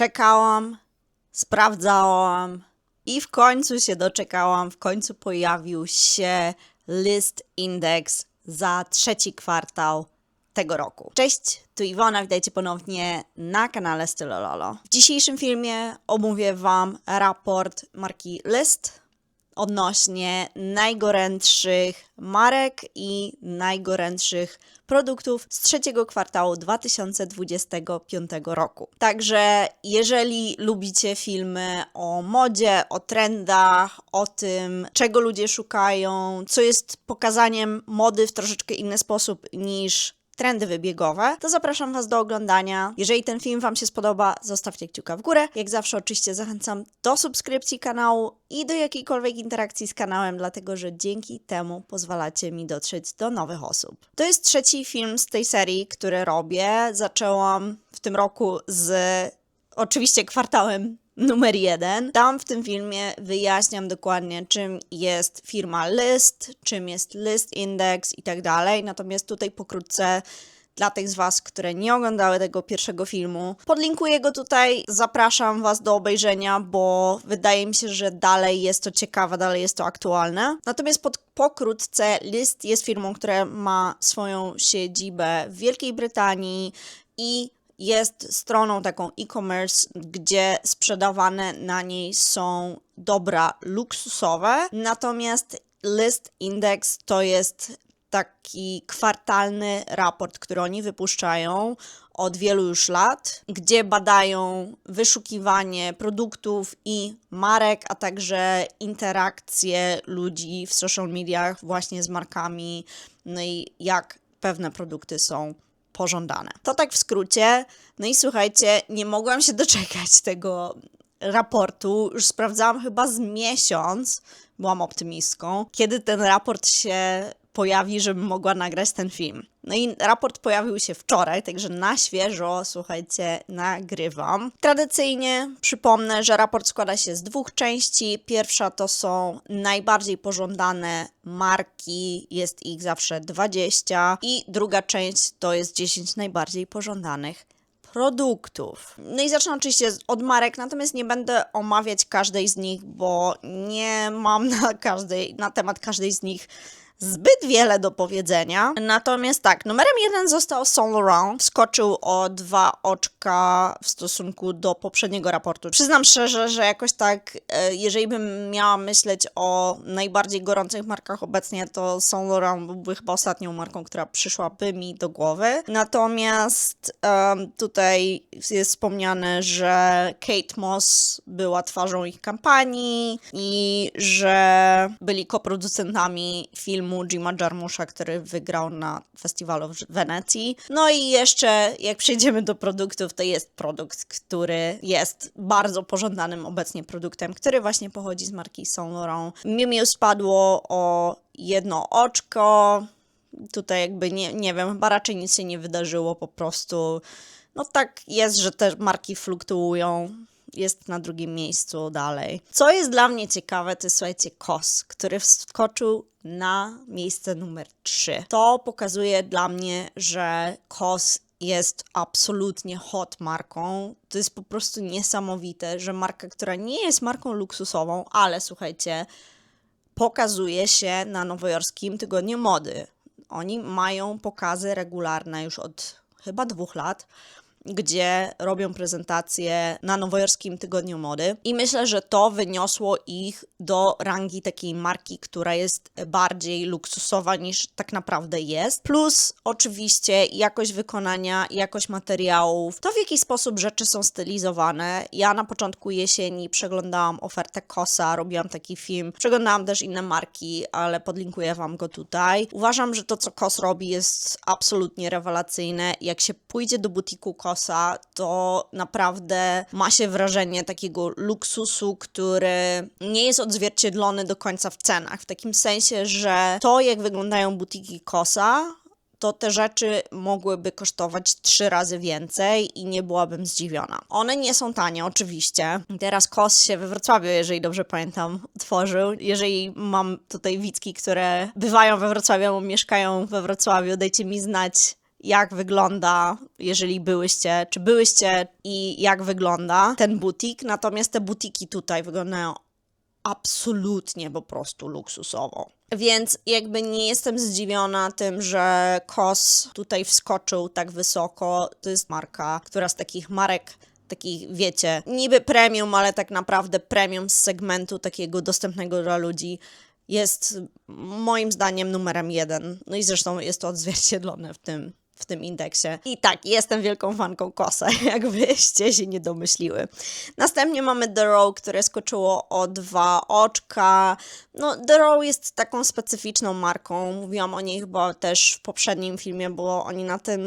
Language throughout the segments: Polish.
Czekałam, sprawdzałam i w końcu się doczekałam. W końcu pojawił się list index za trzeci kwartał tego roku. Cześć, tu Iwona, witajcie ponownie na kanale Stylololo. W dzisiejszym filmie omówię Wam raport marki List odnośnie najgorętszych marek i najgorętszych produktów z trzeciego kwartału 2025 roku. Także jeżeli lubicie filmy o modzie, o trendach, o tym, czego ludzie szukają, co jest pokazaniem mody w troszeczkę inny sposób niż trendy wybiegowe, to zapraszam Was do oglądania. Jeżeli ten film Wam się spodoba, zostawcie kciuka w górę. Jak zawsze oczywiście zachęcam do subskrypcji kanału i do jakiejkolwiek interakcji z kanałem, dlatego że dzięki temu pozwalacie mi dotrzeć do nowych osób. To jest trzeci film z tej serii, który robię. Zaczęłam w tym roku z oczywiście kwartałem numer jeden. Tam w tym filmie wyjaśniam dokładnie, czym jest firma List, czym jest List Index i tak dalej. Natomiast tutaj pokrótce dla tych z Was, które nie oglądały tego pierwszego filmu. Podlinkuję go tutaj, zapraszam Was do obejrzenia, bo wydaje mi się, że dalej jest to ciekawe, dalej jest to aktualne. Natomiast pod, pokrótce List jest firmą, która ma swoją siedzibę w Wielkiej Brytanii i jest stroną taką e-commerce, gdzie sprzedawane na niej są dobra luksusowe. Natomiast List Index to jest taki kwartalny raport, który oni wypuszczają od wielu już lat, gdzie badają wyszukiwanie produktów i marek, a także interakcje ludzi w social mediach właśnie z markami, no i jak pewne produkty są pożądane. To tak w skrócie. No i słuchajcie, nie mogłam się doczekać tego raportu. Już sprawdzałam chyba z miesiąc, byłam optymistką, kiedy ten raport się pojawi, żebym mogła nagrać ten film. No i raport pojawił się wczoraj, także na świeżo, słuchajcie, nagrywam. Tradycyjnie przypomnę, że raport składa się z dwóch części. Pierwsza to są najbardziej pożądane marki, jest ich zawsze 20 i druga część to jest 10 najbardziej pożądanych produktów. No i zacznę oczywiście od marek, natomiast nie będę omawiać każdej z nich, bo nie mam na każdej, na temat każdej z nich zbyt wiele do powiedzenia. Natomiast tak, numerem jeden został Saint Laurent. Skoczył o dwa oczka w stosunku do poprzedniego raportu. Przyznam szczerze, że jakoś tak, e, jeżeli bym miała myśleć o najbardziej gorących markach obecnie, to Saint Laurent byłby chyba ostatnią marką, która przyszłaby mi do głowy. Natomiast em, tutaj jest wspomniane, że Kate Moss była twarzą ich kampanii i że byli koproducentami filmu Jima Jarmusza, który wygrał na festiwalu w Wenecji. No i jeszcze, jak przejdziemy do produktów, to jest produkt, który jest bardzo pożądanym obecnie produktem, który właśnie pochodzi z marki Saint Laurent. Miu Miu spadło o jedno oczko. Tutaj jakby nie, nie wiem, chyba raczej nic się nie wydarzyło, po prostu no tak jest, że te marki fluktuują jest na drugim miejscu dalej. Co jest dla mnie ciekawe, to jest słuchajcie, KOS, który wskoczył na miejsce numer 3. To pokazuje dla mnie, że KOS jest absolutnie hot marką. To jest po prostu niesamowite, że marka, która nie jest marką luksusową, ale słuchajcie, pokazuje się na nowojorskim tygodniu mody. Oni mają pokazy regularne już od chyba dwóch lat gdzie robią prezentacje na nowojorskim tygodniu mody. I myślę, że to wyniosło ich do rangi takiej marki, która jest bardziej luksusowa niż tak naprawdę jest. Plus oczywiście jakość wykonania, jakość materiałów, to w jaki sposób rzeczy są stylizowane. Ja na początku jesieni przeglądałam ofertę Kosa, robiłam taki film, przeglądałam też inne marki, ale podlinkuję Wam go tutaj. Uważam, że to co Kos robi jest absolutnie rewelacyjne. Jak się pójdzie do butiku Kosa, to naprawdę ma się wrażenie takiego luksusu, który nie jest odzwierciedlony do końca w cenach. W takim sensie, że to, jak wyglądają butiki Kosa, to te rzeczy mogłyby kosztować trzy razy więcej i nie byłabym zdziwiona. One nie są tanie, oczywiście. Teraz KOS się we Wrocławiu, jeżeli dobrze pamiętam, tworzył. Jeżeli mam tutaj widzki, które bywają we Wrocławiu mieszkają we Wrocławiu, dajcie mi znać, jak wygląda, jeżeli byłyście, czy byłyście i jak wygląda ten butik. Natomiast te butiki tutaj wyglądają absolutnie po prostu luksusowo. Więc jakby nie jestem zdziwiona tym, że KOS tutaj wskoczył tak wysoko. To jest marka, która z takich marek takich, wiecie, niby premium, ale tak naprawdę premium z segmentu takiego dostępnego dla ludzi jest moim zdaniem numerem jeden. No i zresztą jest to odzwierciedlone w tym, w tym indeksie. I tak, jestem wielką fanką Kosa, jakbyście się nie domyśliły. Następnie mamy The Row, które skoczyło o dwa oczka. No, The Row jest taką specyficzną marką. Mówiłam o niej chyba też w poprzednim filmie, bo oni na tym,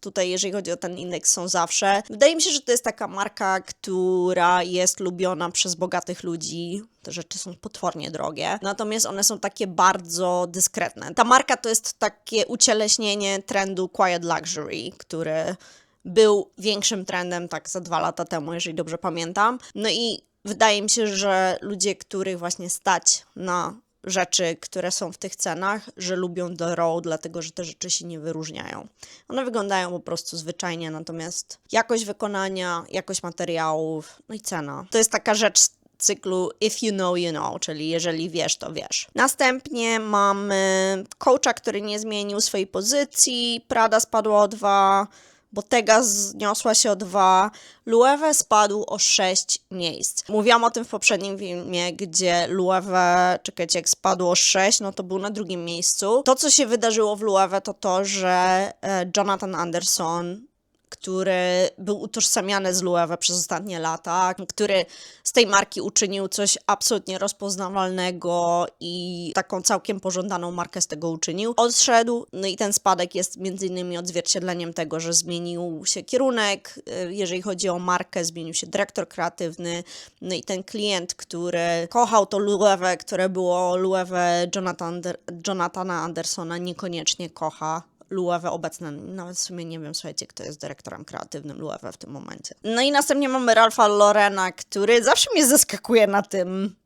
tutaj jeżeli chodzi o ten indeks, są zawsze. Wydaje mi się, że to jest taka marka, która jest lubiona przez bogatych ludzi. Te rzeczy są potwornie drogie, natomiast one są takie bardzo dyskretne. Ta marka to jest takie ucieleśnienie trendu Quiet Luxury, który był większym trendem tak za dwa lata temu, jeżeli dobrze pamiętam. No i wydaje mi się, że ludzie, których właśnie stać na rzeczy, które są w tych cenach, że lubią The Row, dlatego że te rzeczy się nie wyróżniają. One wyglądają po prostu zwyczajnie, natomiast jakość wykonania, jakość materiałów, no i cena. To jest taka rzecz cyklu If You Know, You Know, czyli jeżeli wiesz, to wiesz. Następnie mamy coacha, który nie zmienił swojej pozycji, Prada spadła o dwa, Bottega zniosła się o dwa, Loewe spadł o 6 miejsc. Mówiłam o tym w poprzednim filmie, gdzie Loewe, czekajcie, jak spadło o 6, no to był na drugim miejscu. To, co się wydarzyło w Loewe, to to, że e, Jonathan Anderson który był utożsamiany z Loewe przez ostatnie lata, który z tej marki uczynił coś absolutnie rozpoznawalnego i taką całkiem pożądaną markę z tego uczynił. Odszedł, no i ten spadek jest między innymi odzwierciedleniem tego, że zmienił się kierunek, y, jeżeli chodzi o markę, zmienił się dyrektor kreatywny, no i ten klient, który kochał to Loewe, które było Loewe Jonathan, Jonathana Andersona, niekoniecznie kocha Loewe obecne. Nawet w sumie nie wiem, słuchajcie, kto jest dyrektorem kreatywnym Loewe w tym momencie. No i następnie mamy Ralfa Lorena, który zawsze mnie zaskakuje na tym,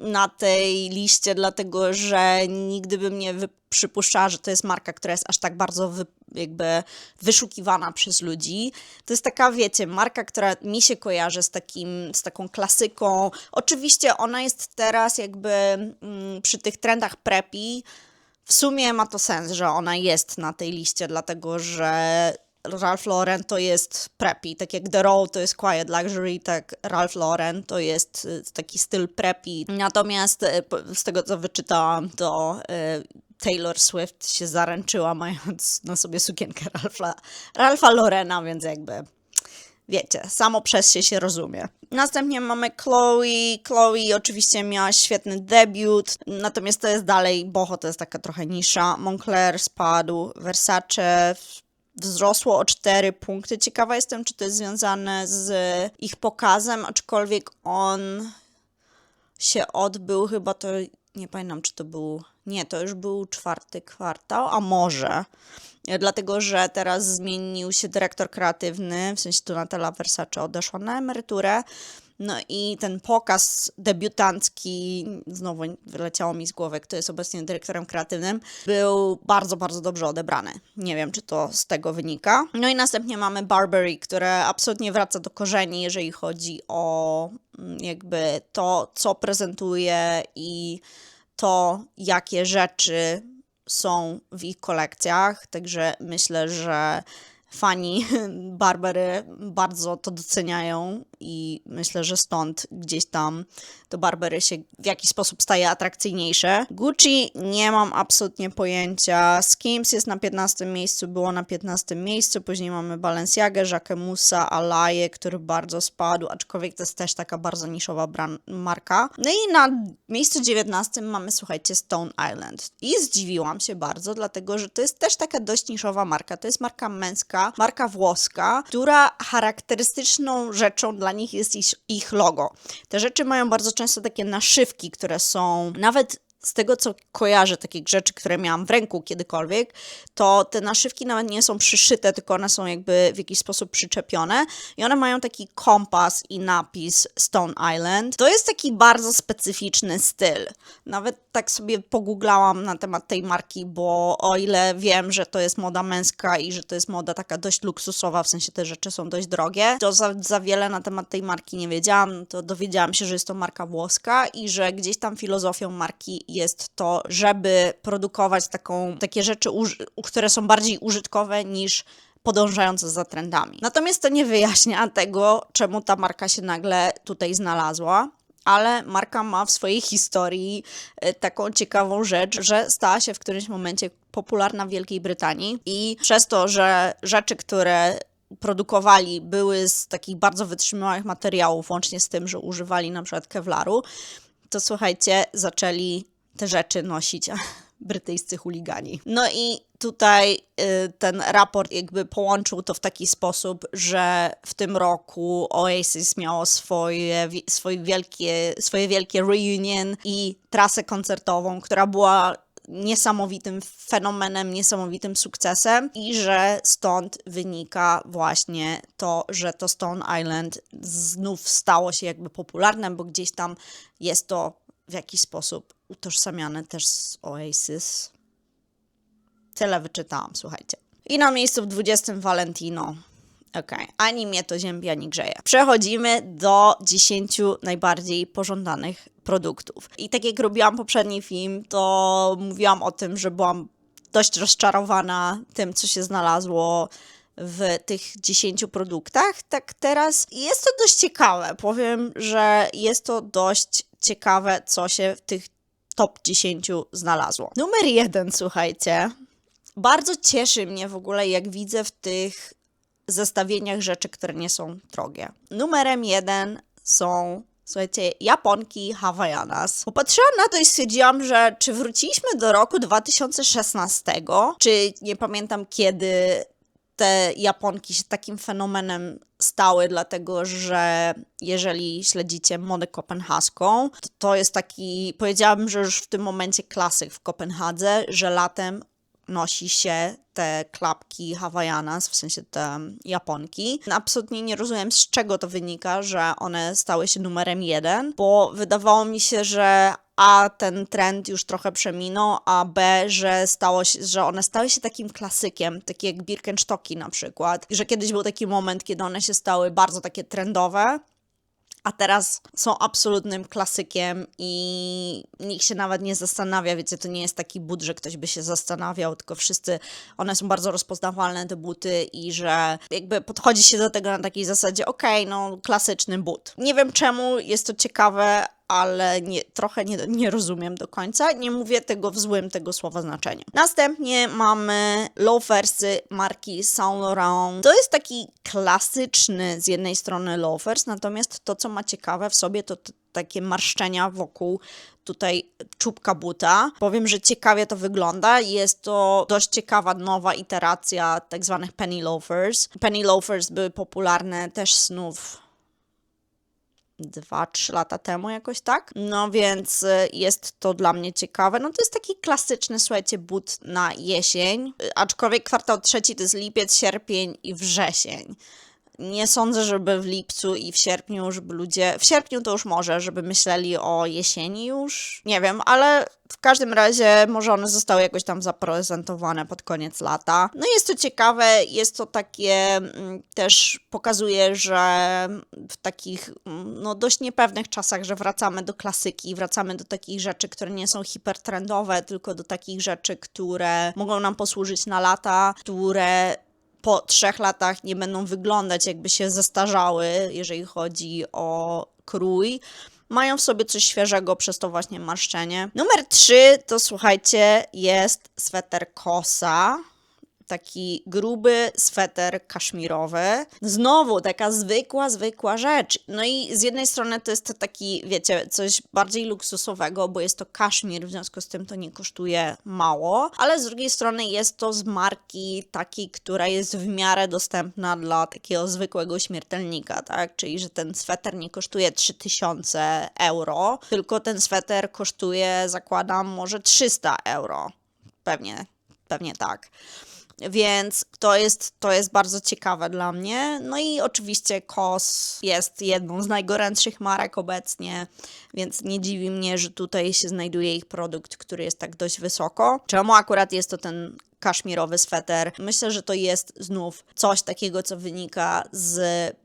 na tej liście, dlatego że nigdy bym nie przypuszczała, że to jest marka, która jest aż tak bardzo wy, jakby wyszukiwana przez ludzi. To jest taka, wiecie, marka, która mi się kojarzy z, takim, z taką klasyką. Oczywiście ona jest teraz jakby mm, przy tych trendach preppy, w sumie ma to sens, że ona jest na tej liście, dlatego że Ralph Lauren to jest preppy, tak jak The Row to jest quiet luxury, tak Ralph Lauren to jest y, taki styl preppy. Natomiast y, z tego co wyczytałam, to y, Taylor Swift się zaręczyła mając na sobie sukienkę Ralpha, Ralpha Lorena, więc jakby wiecie, samo przez się się rozumie. Następnie mamy Chloe. Chloe oczywiście miała świetny debiut, natomiast to jest dalej, boho to jest taka trochę nisza. Moncler spadł, Versace wzrosło o 4 punkty. Ciekawa jestem, czy to jest związane z ich pokazem, aczkolwiek on się odbył, chyba to nie pamiętam, czy to był. Nie, to już był czwarty kwartał, a może. Dlatego, że teraz zmienił się dyrektor kreatywny, w sensie Donatella Versace odeszła na emeryturę. No i ten pokaz debiutancki, znowu wyleciało mi z głowy, kto jest obecnie dyrektorem kreatywnym, był bardzo, bardzo dobrze odebrany. Nie wiem, czy to z tego wynika. No i następnie mamy Barbary, które absolutnie wraca do korzeni, jeżeli chodzi o mm, jakby to, co prezentuje i to, jakie rzeczy są w ich kolekcjach. Także myślę, że fani Barbery bardzo to doceniają i myślę, że stąd gdzieś tam to Barbery się w jakiś sposób staje atrakcyjniejsze. Gucci nie mam absolutnie pojęcia. Skims jest na 15 miejscu, było na 15 miejscu. Później mamy Balenciagę, Jacquemusa, Alaje, który bardzo spadł, aczkolwiek to jest też taka bardzo niszowa marka. No i na miejscu 19 mamy, słuchajcie, Stone Island. I zdziwiłam się bardzo, dlatego że to jest też taka dość niszowa marka. To jest marka męska, marka włoska, która charakterystyczną rzeczą dla nich jest ich, ich logo. Te rzeczy mają bardzo często takie naszywki, które są nawet z tego co kojarzę, takich rzeczy, które miałam w ręku kiedykolwiek, to te naszywki nawet nie są przyszyte, tylko one są jakby w jakiś sposób przyczepione i one mają taki kompas i napis Stone Island. To jest taki bardzo specyficzny styl. Nawet tak sobie pogooglałam na temat tej marki, bo o ile wiem, że to jest moda męska i że to jest moda taka dość luksusowa, w sensie te rzeczy są dość drogie, to za, za wiele na temat tej marki nie wiedziałam, to dowiedziałam się, że jest to marka włoska i że gdzieś tam filozofią marki jest to, żeby produkować taką, takie rzeczy, które są bardziej użytkowe niż podążające za trendami. Natomiast to nie wyjaśnia tego, czemu ta marka się nagle tutaj znalazła. Ale marka ma w swojej historii e, taką ciekawą rzecz, że stała się w którymś momencie popularna w Wielkiej Brytanii i przez to, że rzeczy, które produkowali były z takich bardzo wytrzymałych materiałów, łącznie z tym, że używali na przykład kevlaru, to słuchajcie, zaczęli te rzeczy nosić brytyjscy chuligani. No i tutaj y, ten raport jakby połączył to w taki sposób, że w tym roku Oasis miało swoje, swoje, wielkie, swoje wielkie reunion i trasę koncertową, która była niesamowitym fenomenem, niesamowitym sukcesem i że stąd wynika właśnie to, że to Stone Island znów stało się jakby popularne, bo gdzieś tam jest to w jakiś sposób utożsamiane też z Oasis. Tyle wyczytałam, słuchajcie. I na miejscu w 20 Valentino. Okej, ani mnie to ziębi, ani grzeje. Przechodzimy do 10 najbardziej pożądanych produktów. I tak jak robiłam poprzedni film, to mówiłam o tym, że byłam dość rozczarowana tym, co się znalazło w tych 10 produktach. Tak teraz jest to dość ciekawe. Powiem, że jest to dość ciekawe, co się w tych top 10 znalazło. Numer jeden, słuchajcie. Bardzo cieszy mnie w ogóle, jak widzę w tych zestawieniach rzeczy, które nie są drogie. Numerem jeden są, słuchajcie, Japonki Havaianas. Popatrzyłam na to i stwierdziłam, że czy wróciliśmy do roku 2016, czy nie pamiętam kiedy te Japonki się takim fenomenem stały, dlatego że jeżeli śledzicie modę kopenhaską, to, to jest taki, powiedziałabym, że już w tym momencie klasyk w Kopenhadze, że latem nosi się te klapki Havaianas, w sensie te Japonki. Absolutnie nie rozumiem, z czego to wynika, że one stały się numerem jeden, bo wydawało mi się, że a ten trend już trochę przeminął, a B, że stało się, że one stały się takim klasykiem, takie jak Birkenstocki na przykład, że kiedyś był taki moment, kiedy one się stały bardzo takie trendowe, a teraz są absolutnym klasykiem i nikt się nawet nie zastanawia, wiecie, to nie jest taki but, że ktoś by się zastanawiał, tylko wszyscy, one są bardzo rozpoznawalne, te buty i że jakby podchodzi się do tego na takiej zasadzie, okej, no klasyczny but. Nie wiem czemu, jest to ciekawe, ale nie, trochę nie, nie rozumiem do końca. Nie mówię tego w złym tego słowa znaczeniu. Następnie mamy loafersy marki Saint Laurent. To jest taki klasyczny z jednej strony loafers, natomiast to, co ma ciekawe w sobie, to takie marszczenia wokół tutaj czubka buta. Powiem, że ciekawie to wygląda. Jest to dość ciekawa nowa iteracja tak zwanych penny loafers. Penny loafers były popularne też snów 2-3 lata temu jakoś tak. No więc y, jest to dla mnie ciekawe. No to jest taki klasyczny, słuchajcie, but na jesień, y, aczkolwiek kwartał trzeci to jest lipiec, sierpień i wrzesień. Nie sądzę, żeby w lipcu i w sierpniu, żeby ludzie. W sierpniu to już może, żeby myśleli o jesieni już. Nie wiem, ale w każdym razie może one zostały jakoś tam zaprezentowane pod koniec lata. No jest to ciekawe, jest to takie mm, też pokazuje, że w takich mm, no dość niepewnych czasach, że wracamy do klasyki, wracamy do takich rzeczy, które nie są hipertrendowe, tylko do takich rzeczy, które mogą nam posłużyć na lata, które po trzech latach nie będą wyglądać jakby się zestarzały, jeżeli chodzi o krój. Mają w sobie coś świeżego przez to właśnie marszczenie. Numer trzy to słuchajcie, jest sweter Kosa. Taki gruby sweter kaszmirowy. Znowu taka zwykła, zwykła rzecz. No i z jednej strony to jest to taki, wiecie, coś bardziej luksusowego, bo jest to kaszmir, w związku z tym to nie kosztuje mało, ale z drugiej strony jest to z marki takiej, która jest w miarę dostępna dla takiego zwykłego śmiertelnika, tak? Czyli, że ten sweter nie kosztuje 3000 euro, tylko ten sweter kosztuje, zakładam, może 300 euro. Pewnie, pewnie tak. Więc to jest, to jest bardzo ciekawe dla mnie. No i oczywiście KOS jest jedną z najgorętszych marek obecnie, więc nie dziwi mnie, że tutaj się znajduje ich produkt, który jest tak dość wysoko. Czemu akurat jest to ten kaszmirowy sweter? Myślę, że to jest znów coś takiego, co wynika z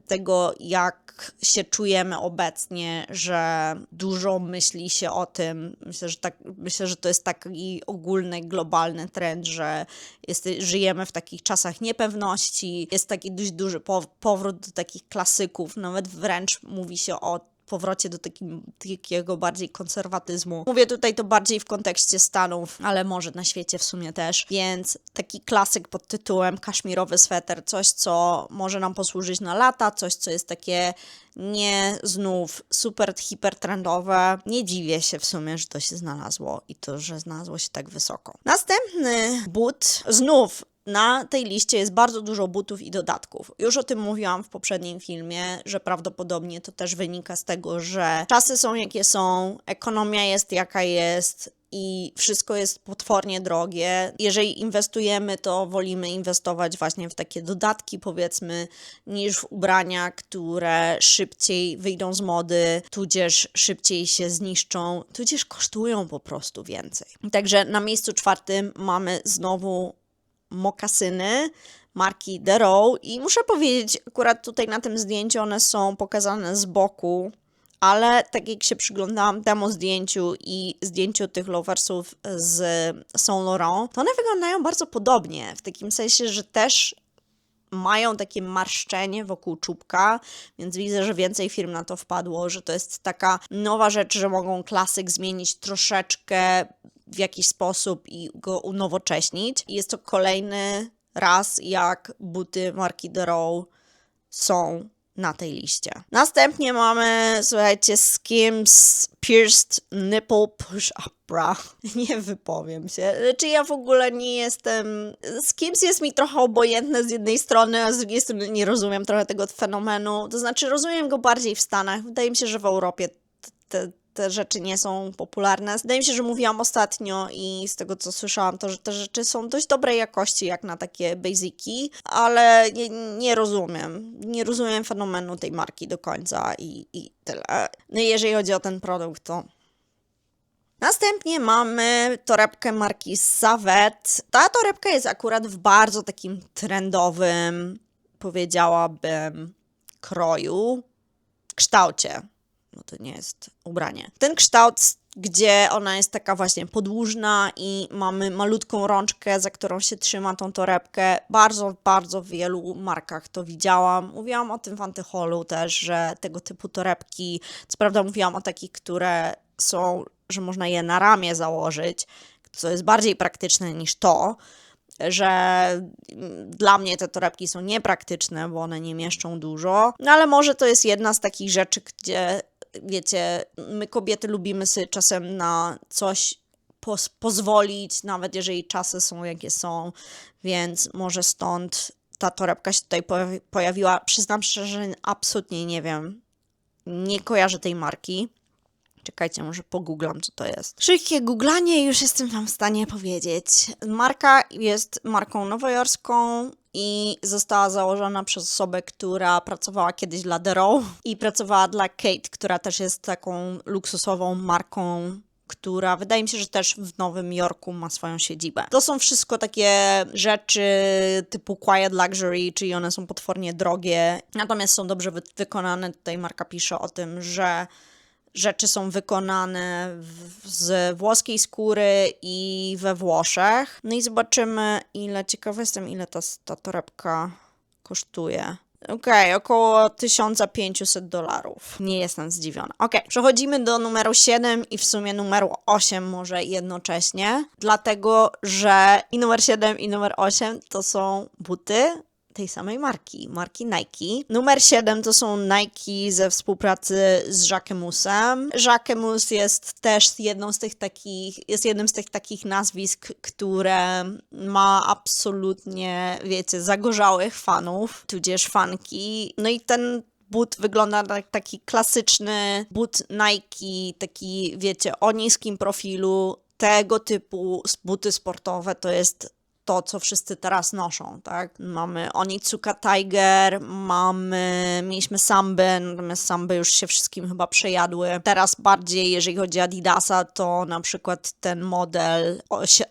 tego, jak się czujemy obecnie, że dużo myśli się o tym. Myślę, że, tak, myślę, że to jest taki ogólny, globalny trend, że jest, żyjemy w takich czasach niepewności. Jest taki dość duży pow- powrót do takich klasyków, nawet wręcz mówi się o powrocie do takim, takiego bardziej konserwatyzmu. Mówię tutaj to bardziej w kontekście Stanów, ale może na świecie w sumie też. Więc taki klasyk pod tytułem kaszmirowy sweter, coś co może nam posłużyć na lata, coś co jest takie nie znów super hiper trendowe. Nie dziwię się w sumie, że to się znalazło i to, że znalazło się tak wysoko. Następny but, znów na tej liście jest bardzo dużo butów i dodatków. Już o tym mówiłam w poprzednim filmie, że prawdopodobnie to też wynika z tego, że czasy są jakie są, ekonomia jest jaka jest, i wszystko jest potwornie drogie. Jeżeli inwestujemy, to wolimy inwestować właśnie w takie dodatki, powiedzmy, niż w ubrania, które szybciej wyjdą z mody, tudzież szybciej się zniszczą, tudzież kosztują po prostu więcej. Także na miejscu czwartym mamy znowu mokasyny marki The Row i muszę powiedzieć, akurat tutaj na tym zdjęciu one są pokazane z boku, ale tak jak się przyglądałam temu zdjęciu i zdjęciu tych lowersów z Saint Laurent, to one wyglądają bardzo podobnie, w takim sensie, że też mają takie marszczenie wokół czubka, więc widzę, że więcej firm na to wpadło, że to jest taka nowa rzecz, że mogą klasyk zmienić troszeczkę w jakiś sposób i go unowocześnić. Jest to kolejny raz, jak buty marki The Row są na tej liście. Następnie mamy, słuchajcie, Skims Pierced Nipple Push Up Bra. Nie wypowiem się. Czy ja w ogóle nie jestem... Skims jest mi trochę obojętne z jednej strony, a z drugiej strony nie rozumiem trochę tego fenomenu. To znaczy rozumiem go bardziej w Stanach. Wydaje mi się, że w Europie te, te rzeczy nie są popularne. Wydaje mi się, że mówiłam ostatnio i z tego co słyszałam, to że te rzeczy są dość dobrej jakości, jak na takie basiki, ale nie, nie rozumiem. Nie rozumiem fenomenu tej marki do końca i, i tyle. No i jeżeli chodzi o ten produkt, to Następnie mamy torebkę marki Savet. Ta torebka jest akurat w bardzo takim trendowym, powiedziałabym, kroju, kształcie no to nie jest ubranie. Ten kształt, gdzie ona jest taka właśnie podłużna i mamy malutką rączkę, za którą się trzyma tą torebkę. Bardzo, bardzo w wielu markach to widziałam. Mówiłam o tym w Antyholu też, że tego typu torebki, co prawda mówiłam o takich, które są, że można je na ramię założyć, co jest bardziej praktyczne niż to, że dla mnie te torebki są niepraktyczne, bo one nie mieszczą dużo. No ale może to jest jedna z takich rzeczy, gdzie wiecie, my kobiety lubimy sobie czasem na coś poz pozwolić, nawet jeżeli czasy są jakie są, więc może stąd ta torebka się tutaj pojawiła. Przyznam szczerze, że absolutnie nie wiem. Nie kojarzę tej marki. Czekajcie, może pogooglam, co to jest. Szybkie googlanie już jestem wam w stanie powiedzieć. Marka jest marką nowojorską i została założona przez osobę, która pracowała kiedyś dla The Row i pracowała dla Kate, która też jest taką luksusową marką która wydaje mi się, że też w Nowym Jorku ma swoją siedzibę. To są wszystko takie rzeczy typu quiet luxury, czyli one są potwornie drogie, natomiast są dobrze wy wykonane. Tutaj Marka pisze o tym, że rzeczy są wykonane w, z włoskiej skóry i we Włoszech. No i zobaczymy, ile, ciekawa jestem, ile ta, ta torebka kosztuje. Okej, około 1500 dolarów. Nie jestem zdziwiona. Okej, przechodzimy do numeru 7 i w sumie numeru 8 może jednocześnie, dlatego że i numer 7 i numer 8 to są buty tej samej marki, marki Nike. Numer 7 to są Nike ze współpracy z Jacquemusem. Jacquemus jest też jedną z tych takich, jest jednym z tych takich nazwisk, które ma absolutnie, wiecie, zagorzałych fanów, tudzież fanki. No i ten but wygląda jak taki klasyczny but Nike, taki, wiecie, o niskim profilu. Tego typu buty sportowe to jest to, co wszyscy teraz noszą, tak? Mamy Onitsuka Tiger, mamy, mieliśmy Sambę, natomiast Samby już się wszystkim chyba przejadły. Teraz bardziej, jeżeli chodzi o Adidasa, to na przykład ten model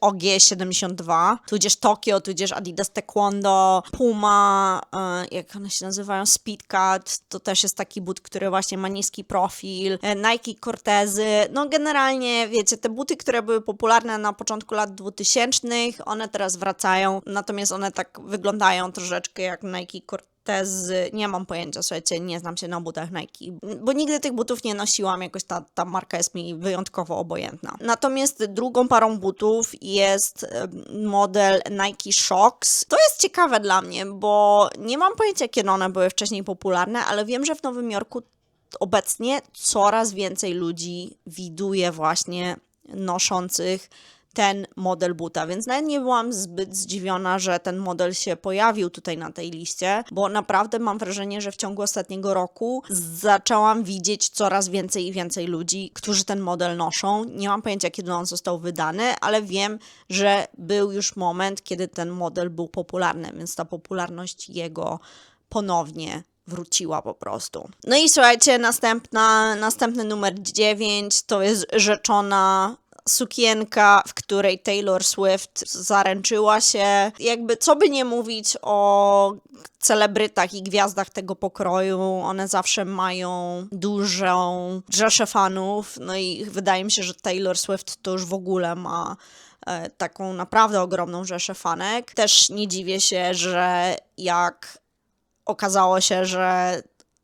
OG72, tudzież Tokio, tudzież Adidas Taekwondo, Puma, e, jak one się nazywają, Speedcat, to też jest taki but, który właśnie ma niski profil, e, Nike Cortezy, no generalnie, wiecie, te buty, które były popularne na początku lat 2000, one teraz wracają, natomiast one tak wyglądają troszeczkę jak Nike Cortezy. Nie mam pojęcia, słuchajcie, nie znam się na butach Nike, bo nigdy tych butów nie nosiłam, jakoś ta, ta marka jest mi wyjątkowo obojętna. Natomiast drugą parą butów jest model Nike Shocks. To jest ciekawe dla mnie, bo nie mam pojęcia, kiedy one były wcześniej popularne, ale wiem, że w Nowym Jorku obecnie coraz więcej ludzi widuje właśnie noszących ten model buta, więc nawet nie byłam zbyt zdziwiona, że ten model się pojawił tutaj na tej liście, bo naprawdę mam wrażenie, że w ciągu ostatniego roku zaczęłam widzieć coraz więcej i więcej ludzi, którzy ten model noszą. Nie mam pojęcia, kiedy on został wydany, ale wiem, że był już moment, kiedy ten model był popularny, więc ta popularność jego ponownie wróciła po prostu. No i słuchajcie, następna, następny numer 9 to jest rzeczona sukienka, w której Taylor Swift zaręczyła się. Jakby co by nie mówić o celebrytach i gwiazdach tego pokroju, one zawsze mają dużą rzeszę fanów, no i wydaje mi się, że Taylor Swift to już w ogóle ma e, taką naprawdę ogromną rzeszę fanek. Też nie dziwię się, że jak okazało się, że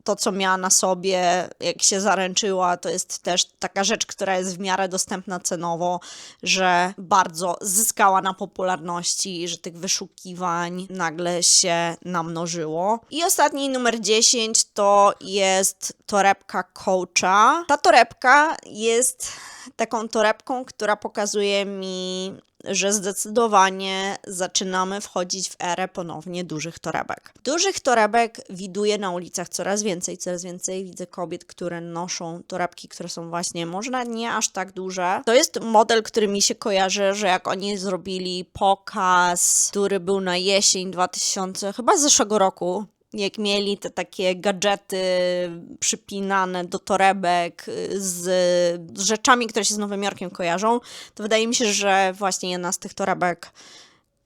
to, co miała na sobie, jak się zaręczyła, to jest też taka rzecz, która jest w miarę dostępna cenowo, że bardzo zyskała na popularności, że tych wyszukiwań nagle się namnożyło. I ostatni numer 10 to jest torebka Coacha. Ta torebka jest taką torebką, która pokazuje mi że zdecydowanie zaczynamy wchodzić w erę ponownie dużych torebek. Dużych torebek widuję na ulicach coraz więcej, coraz więcej widzę kobiet, które noszą torebki, które są właśnie może nie aż tak duże. To jest model, który mi się kojarzy, że jak oni zrobili pokaz, który był na jesień 2000, chyba zeszłego roku, jak mieli te takie gadżety przypinane do torebek y, z, z rzeczami, które się z Nowym Jorkiem kojarzą, to wydaje mi się, że właśnie jedna z tych torebek,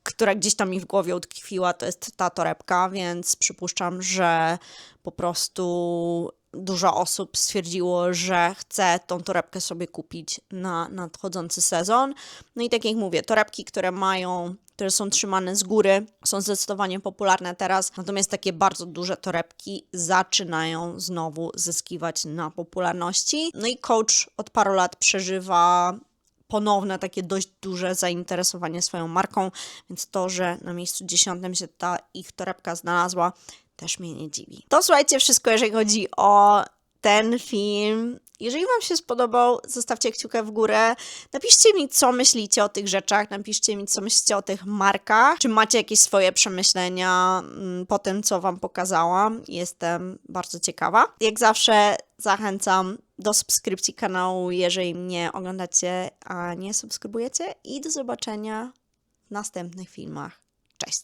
która gdzieś tam mi w głowie utkwiła, to jest ta torebka, więc przypuszczam, że po prostu dużo osób stwierdziło, że chce tą torebkę sobie kupić na nadchodzący sezon. No i tak jak mówię, torebki, które mają które są trzymane z góry, są zdecydowanie popularne teraz, natomiast takie bardzo duże torebki zaczynają znowu zyskiwać na popularności. No i coach od paru lat przeżywa ponowne takie dość duże zainteresowanie swoją marką, więc to, że na miejscu dziesiątym się ta ich torebka znalazła, też mnie nie dziwi. To słuchajcie, wszystko jeżeli chodzi o ten film. Jeżeli Wam się spodobał, zostawcie kciukę w górę. Napiszcie mi, co myślicie o tych rzeczach, napiszcie mi, co myślicie o tych markach. Czy macie jakieś swoje przemyślenia mm, po tym, co Wam pokazałam? Jestem bardzo ciekawa. Jak zawsze zachęcam do subskrypcji kanału, jeżeli mnie oglądacie, a nie subskrybujecie. I do zobaczenia w następnych filmach. Cześć!